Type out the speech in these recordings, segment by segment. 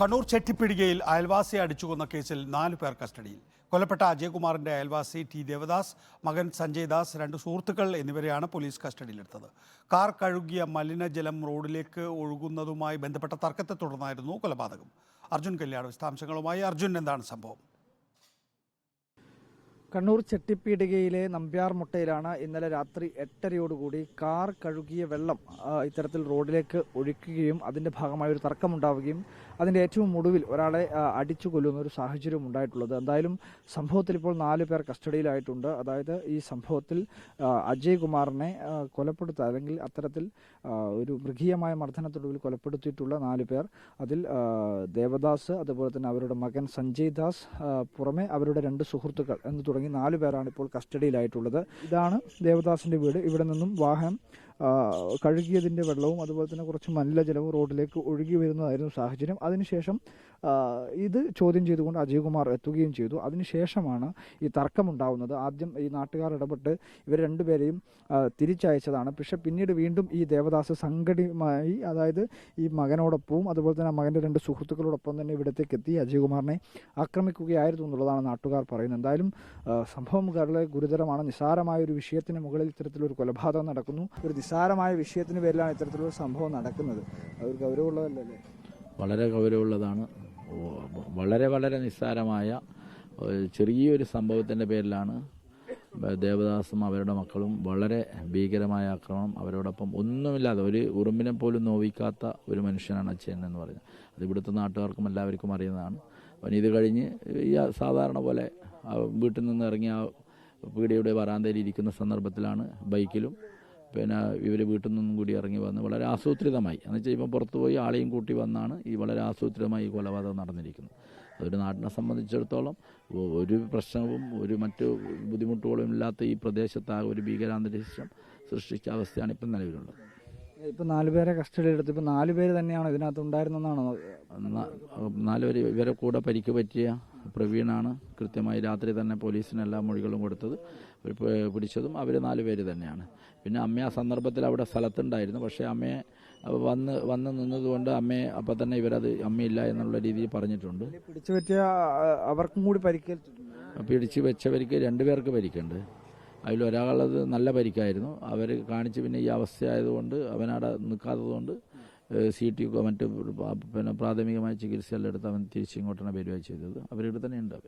കണ്ണൂർ ചെട്ടിപ്പിടികയിൽ അയൽവാസിയെ അടിച്ചുകൊന്ന കേസിൽ നാല് പേർ കസ്റ്റഡിയിൽ. കൊല്ലപ്പെട്ട അജയകുമാറിന്റെ അയൽവാസി ടി ദേവദാസ് മകൻ സഞ്ജയ് ദാസ് രണ്ട് സുഹൃത്തുക്കൾ എന്നിവരെയാണ് പോലീസ് കസ്റ്റഡിയിലെടുത്തത്. കാർ കഴുകിയ മലിനജലം റോഡിലേക്ക് ഒഴുകുന്നതുമായി ബന്ധപ്പെട്ട തർക്കത്തെ തുടർന്നായിരുന്നു കൊലപാതകം. അർജുൻ കല്യാണ വിശദാംശങ്ങളുമായി അർജുൻ. എന്താണ് സംഭവം? കണ്ണൂർ ചെട്ടിപ്പീടികയിലെ നമ്പ്യാർമുട്ടയിലാണ് ഇന്നലെ രാത്രി എട്ടരയോടുകൂടി കാർ കഴുകിയ വെള്ളം ഇത്തരത്തിൽ റോഡിലേക്ക് ഒഴിക്കുകയും അതിന്റെ ഭാഗമായി ഒരു തർക്കമുണ്ടാവുകയും അതിന്റെ ഏറ്റവും ഒടുവിൽ ഒരാളെ അടിച്ചു കൊല്ലുന്ന ഒരു സാഹചര്യം ഉണ്ടായിട്ടുള്ളത്. എന്തായാലും സംഭവത്തിൽ ഇപ്പോൾ നാലു പേർ കസ്റ്റഡിയിലായിട്ടുണ്ട്. അതായത് ഈ സംഭവത്തിൽ അജയ് കുമാറിനെ കൊലപ്പെടുത്തുക കൊലപ്പെടുത്ത അല്ലെങ്കിൽ അത്തരത്തിൽ ഒരു മൃഗീയമായ മർദ്ദനത്തൊടുവിൽ കൊലപ്പെടുത്തിയിട്ടുള്ള നാലു പേർ അതിൽ ദേവദാസ് അതുപോലെ തന്നെ അവരുടെ മകൻ സഞ്ജയ് ദാസ് പുറമെ അവരുടെ രണ്ട് സുഹൃത്തുക്കൾ എന്ന് തുടങ്ങി നാലു പേരാണ് ഇപ്പോൾ കസ്റ്റഡിയിലായിട്ടുള്ളത്. ഇതാണ് ദേവദാസിന്റെ വീട്. ഇവിടെ നിന്നും വാഹനം ആ, കഴുകിയതിന്റെ വെള്ളവും അതുപോലെ തന്നെ കുറച്ച് മലിനജലവും റോഡിലേക്ക് ഒഴുകി വരുന്നതായിരുന്നു സാഹചര്യം. അതിനുശേഷം ഇത് ചോദ്യം ചെയ്തുകൊണ്ട് അജയ്കുമാർ എത്തുകയും ചെയ്തു. അതിനുശേഷമാണ് ഈ തർക്കമുണ്ടാവുന്നത്. ആദ്യം ഈ നാട്ടുകാർ ഇടപെട്ട് ഇവർ രണ്ടുപേരെയും തിരിച്ചയച്ചതാണ്. പക്ഷെ പിന്നീട് വീണ്ടും ഈ ദേവദാസ് സംഘടിതമായി അതായത് ഈ മകനോടൊപ്പവും അതുപോലെ തന്നെ മകന്റെ രണ്ട് സുഹൃത്തുക്കളോടൊപ്പം തന്നെ ഇവിടത്തേക്ക് എത്തി. അജയ്കുമാറിനെ ആക്രമിക്കുകയായിരുന്നു എന്നുള്ളതാണ് നാട്ടുകാർ പറയുന്നത്. എന്തായാലും സംഭവം വളരെ ഗുരുതരമാണ്. നിസ്സാരമായ ഒരു വിഷയത്തിന് മുകളിൽ ഇത്തരത്തിലൊരു കൊലപാതകം നടക്കുന്നു. ഒരു നിസ്സാരമായ വിഷയത്തിന് പേരിലാണ് ഇത്തരത്തിലുള്ള സംഭവം നടക്കുന്നത്. അതൊരു ഗൗരവമുള്ളതല്ലേ വളരെ ഗൗരവമുള്ളതാണ്. വളരെ വളരെ നിസ്സാരമായ ചെറിയൊരു സംഭവത്തിന്റെ പേരിലാണ് ദേവദാസും അവരുടെ മക്കളും വളരെ ഭീകരമായ ആക്രമണം. അവരോടൊപ്പം ഒന്നുമില്ലാതെ ഒരു ഉറുമ്പിനെ പോലും നോവിക്കാത്ത ഒരു മനുഷ്യനാണ് അച്ഛൻ എന്ന് പറയുന്നത് അത് ഇവിടുത്തെ നാട്ടുകാർക്കും എല്ലാവർക്കും അറിയുന്നതാണ്. അവൻ ഇത് കഴിഞ്ഞ് ഈ സാധാരണ പോലെ വീട്ടിൽ നിന്ന് ഇറങ്ങി ആ പീടിയുടെ വരാന്തയിൽ ഇരിക്കുന്ന സന്ദർഭത്തിലാണ് ബൈക്കിലും പിന്നെ ഇവർ വീട്ടിൽ നിന്നും കൂടി ഇറങ്ങി വന്ന് വളരെ ആസൂത്രിതമായി. എന്ന് വെച്ചാൽ ഇപ്പം പുറത്തു പോയി ആളെയും കൂട്ടി വന്നാണ് ഈ വളരെ ആസൂത്രിതമായി ഈ കൊലപാതകം നടന്നിരിക്കുന്നത്. അതൊരു നാടിനെ സംബന്ധിച്ചിടത്തോളം ഒരു പ്രശ്നവും ഒരു മറ്റു ബുദ്ധിമുട്ടുകളും ഇല്ലാത്ത ഈ പ്രദേശത്താകെ ഒരു ഭീകരാന്തരീക്ഷം സൃഷ്ടിച്ച അവസ്ഥയാണ് ഇപ്പം നിലവിലുള്ളത്. ഇപ്പൊ നാലുപേരെ കസ്റ്റഡിയിൽ എടുത്ത് ഇപ്പൊ നാലുപേര് തന്നെയാണോ ഇതിനകത്ത് ഉണ്ടായിരുന്നെന്നാണോ നാ- നാലുപേര് ഇവരെ കൂടെ പരിക്ക് പറ്റിയ പ്രവീണാണ് കൃത്യമായി രാത്രി തന്നെ പോലീസിന് എല്ലാ മൊഴികളും കൊടുത്തത്. പിടിച്ചതും അവർ നാലുപേര് തന്നെയാണ്. പിന്നെ അമ്മ ആ സന്ദർഭത്തിൽ അവിടെ സ്ഥലത്തുണ്ടായിരുന്നു. പക്ഷേ അമ്മയെ വന്ന് വന്ന് നിന്നതുകൊണ്ട് അമ്മയെ അപ്പം തന്നെ ഇവരത് അമ്മയില്ല എന്നുള്ള രീതിയിൽ പറഞ്ഞിട്ടുണ്ട്. പിടിച്ചു പറ്റിയ അവർക്കും കൂടി പരിക്കേറ്റിട്ടുണ്ട്. പിടിച്ചു വെച്ചവർക്ക് രണ്ടുപേർക്ക് പരിക്കുണ്ട്. അതിലൊരാളത് നല്ല പരിക്കായിരുന്നു. അവർ കാണിച്ച് പിന്നെ ഈ അവസ്ഥയായതുകൊണ്ട് അവനവിടെ നിൽക്കാത്തതുകൊണ്ട് സി ടി മറ്റ് പിന്നെ പ്രാഥമികമായ ചികിത്സയെല്ലാം എടുത്ത് അവൻ തിരിച്ചിങ്ങോട്ടാണ് വരികയാണ് ചെയ്തത്. അവരിവിടെ തന്നെ ഉണ്ട് അവർ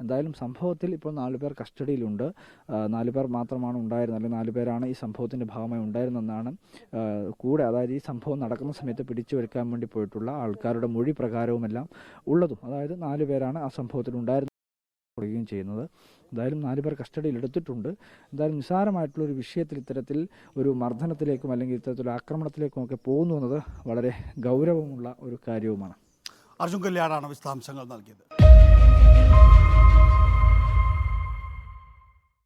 എന്തായാലും സംഭവത്തിൽ ഇപ്പോൾ നാലു പേർ കസ്റ്റഡിയിലുണ്ട്. നാലു പേർ മാത്രമാണ് ഉണ്ടായിരുന്നത്. അല്ലെങ്കിൽ നാലു പേരാണ് ഈ സംഭവത്തിന്റെ ഭാഗമായി ഉണ്ടായിരുന്നെന്നാണ് കൂടെ അതായത് ഈ സംഭവം നടക്കുന്ന സമയത്ത് പിടിച്ചു വെക്കാൻ വേണ്ടി പോയിട്ടുള്ള ആൾക്കാരുടെ മൊഴി പ്രകാരവുമെല്ലാം ഉള്ളതും. അതായത് നാലു പേരാണ് ആ സംഭവത്തിൽ ഉണ്ടായിരുന്നത്. പറയുകയും ചെയ്യുന്നത്. എന്തായാലും നാല് പേർ കസ്റ്റഡിയിൽ എടുത്തിട്ടുണ്ട്. എന്തായാലും നിസ്സാരമായിട്ടുള്ള ഒരു വിഷയത്തിൽ ഇത്തരത്തിൽ ഒരു മർദ്ദനത്തിലേക്കും അല്ലെങ്കിൽ ഇത്തരത്തിലുള്ള ആക്രമണത്തിലേക്കും ഒക്കെ പോകുന്നു എന്നത് വളരെ ഗൗരവമുള്ള ഒരു കാര്യവുമാണ്. അർജുൻ കല്യാണാണ് വിശദാംശങ്ങൾ നൽകിയത്.